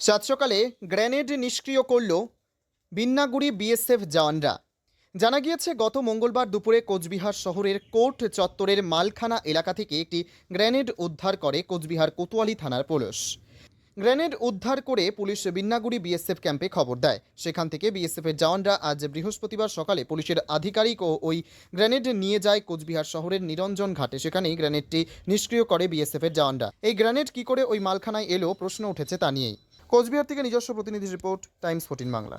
সাত সকালে গ্রেনেড নিষ্ক্রিয় করল বিন্নাগুড়ি বিএসএফ জওয়ানরা। জানা গিয়েছে, গত মঙ্গলবার দুপুরে কোচবিহার শহরের কোর্ট চত্বরের মালখানা এলাকা থেকে একটি গ্রেনেড উদ্ধার করে কোচবিহার কোতোয়ালি থানার পুলিশ। গ্রেনেড উদ্ধার করে পুলিশ বিন্নাগুড়ি বিএসএফ ক্যাম্পে খবর দেয়। সেখান থেকে বিএসএফের জওয়ানরা আজ বৃহস্পতিবার সকালে পুলিশের আধিকারিক ও ওই গ্রেনেড নিয়ে যায় কোচবিহার শহরের নিরঞ্জন ঘাটে। সেখানেই গ্রেনেডটি নিষ্ক্রিয় করে বিএসএফের জওয়ানরা। এই গ্রেনেড কি করে ওই মালখানায় এলো, প্রশ্ন উঠেছে তা নিয়েই। কোচবিহার থেকে নিজস্ব প্রতিনিধি রিপোর্ট টাইমস ফোর্টিন বাংলা।